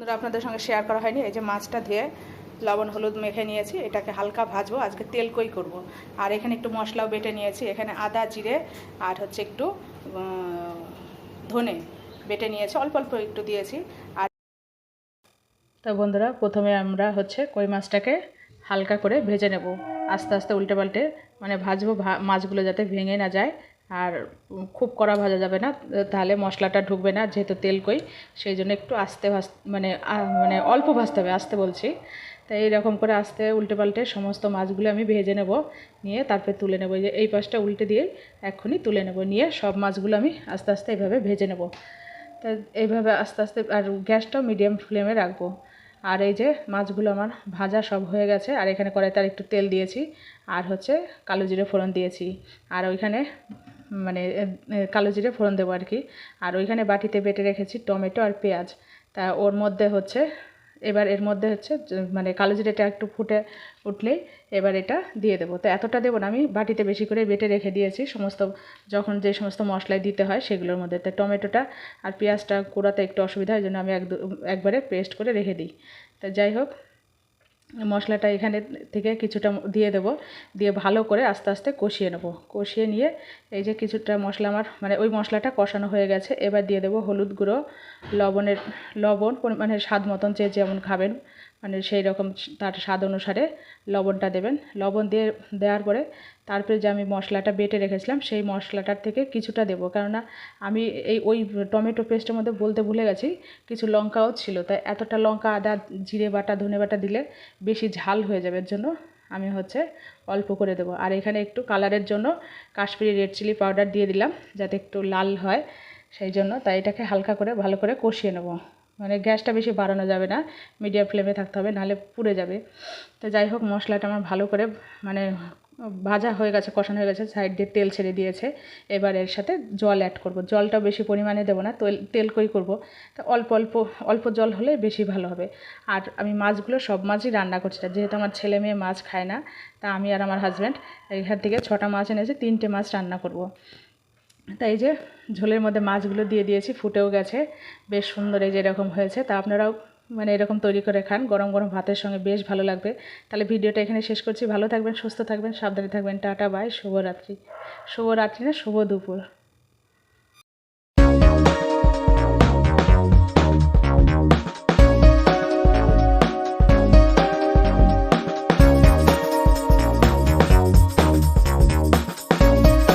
বন্ধুরা, আপনাদের সঙ্গে শেয়ার করা হয়নি। এই যে মাছটা ধুয়ে লবণ, হলুদ মেখে নিয়েছি, এটাকে হালকা ভাজবো। আজকে তেল কই করব। আর এখানে একটু মশলাও বেটে নিয়েছি। এখানে আদা, জিরে আর হচ্ছে একটু ধনে বেটে নিয়েছি। অল্প অল্প একটু দিয়েছি। আর তো বন্ধুরা, প্রথমে আমরা হচ্ছে কই মাছটাকে হালকা করে ভেজে নেব। আস্তে আস্তে উল্টে পাল্টে মানে ভাজবো মাছগুলো যাতে ভেঙে না যায়। আর খুব কড়া ভাজা যাবে না, তাহলে মশলাটা ঢুকবে না, যেহেতু তেল কই, সেই জন্য একটু আস্তে ভাজ মানে মানে অল্প ভাজতে হবে, আস্তে বলছি। তাই এইরকম করে আস্তে উল্টে পাল্টে সমস্ত মাছগুলো আমি ভেজে নেব, নিয়ে তারপরে তুলে নেব যে এই পাশটা উল্টে দিয়ে এক্ষুনি তুলে নেব, নিয়ে সব মাছগুলো আমি আস্তে আস্তে এইভাবে ভেজে নেব। তা এইভাবে আস্তে আস্তে, আর গ্যাসটাও মিডিয়াম ফ্লেমে রাখব। আর এই যে মাছগুলো আমার ভাজা সব হয়ে গেছে, আর এখানে কড়াইতে আর একটু তেল দিয়েছি, আর হচ্ছে কালো জিরে ফোড়ন দিয়েছি। আর ওইখানে মানে কালো জিরে ফোড়ন দেবো আর কি। আর ওইখানে বাটিতে বেটে রেখেছি টমেটো আর পেঁয়াজ। তা ওর মধ্যে হচ্ছে, এবার এর মধ্যে হচ্ছে মানে কালো জিরেটা একটু ফুটে উঠলেই এবার এটা দিয়ে দেবো। তো এতটা দেবো না আমি, বাটিতে বেশি করে বেটে রেখে দিয়েছি। সমস্ত, যখন যে সমস্ত মশলায় দিতে হয় সেগুলোর মধ্যে। তো টমেটোটা আর পেঁয়াজটা কুড়াতে একটু অসুবিধা হয় জন্য আমি এক একবারে পেস্ট করে রেখে দিই। তো যাই হোক মশলাটা এখানে থেকে কিছুটা দিয়ে দেব। দিয়ে ভালো করে আস্তে আস্তে কষিয়ে নেব। কষিয়ে নিয়ে এই যে কিছুটা মশলা আমার মানে ওই মশলাটা কষানো হয়ে গেছে। এবার দিয়ে দেব হলুদ গুঁড়ো, লবণের, লবণ মানে স্বাদ মতন যে যেমন খাবেন। মানে সেই রকম তার স্বাদ অনুসারে লবণটা দেবেন। লবণ দিয়ে, দেওয়ার পরে তারপরে যে আমি মশলাটা বেটে রেখেছিলাম, সেই মশলাটার থেকে কিছুটা দেবো। কেননা আমি এই ওই টমেটো পেস্টের মধ্যে বলতে ভুলে গেছি, কিছু লঙ্কাও ছিল। তাই এতটা লঙ্কা, আদা, জিরে বাটা, ধনে বাটা দিলে বেশি ঝাল হয়ে যাবে। এর জন্য আমি হচ্ছে অল্প করে দেবো। আর এখানে একটু কালারের জন্য কাশ্মীরি রেড চিলি পাউডার দিয়ে দিলাম, যাতে একটু লাল হয়। সেই জন্য তাই এটাকে হালকা করে, ভালো করে কষিয়ে নেব। মানে গ্যাসটা বেশি বাড়ানো যাবে না মিডিয়াম ফ্লেমে থাকতে হবে, নাহলে পুড়ে যাবে। তো যাই হোক, মশলাটা আমার ভালো করে মানে ভাজা হয়ে গেছে, কষানো হয়ে গেছে সাইড দিয়ে তেল ছেড়ে দিয়েছে। এবার এর সাথে জল অ্যাড করব। জলটা বেশি পরিমাণে দেবো না, তেল তেল কই করব। তো অল্প অল্প অল্প জল হলে বেশি ভালো হবে। আর আমি মাছগুলো সব মাছই রান্না করছি না যেহেতু আমার ছেলে মেয়ে মাছ খায় না, তা আমি আর আমার হাজব্যান্ড এখান থেকে ছটা মাছ এনেছি, তিনটে মাছ রান্না করব। তাই যে ঝোলের মধ্যে মাছগুলো দিয়ে দিয়েছি, ফুটেও গেছে, বেশ সুন্দর এই যে এরকম হয়েছে। তা আপনারাও মানে এরকম তৈরি করে খান, গরম গরম ভাতের সঙ্গে বেশ ভালো লাগবে। তাহলে ভিডিওটা এখানে শেষ করছি। ভালো থাকবেন, সুস্থ থাকবেন, সাবধানে থাকবেন। টাটা, বাই, শুভরাত্রি। শুভরাত্রি না, শুভ দুপুর।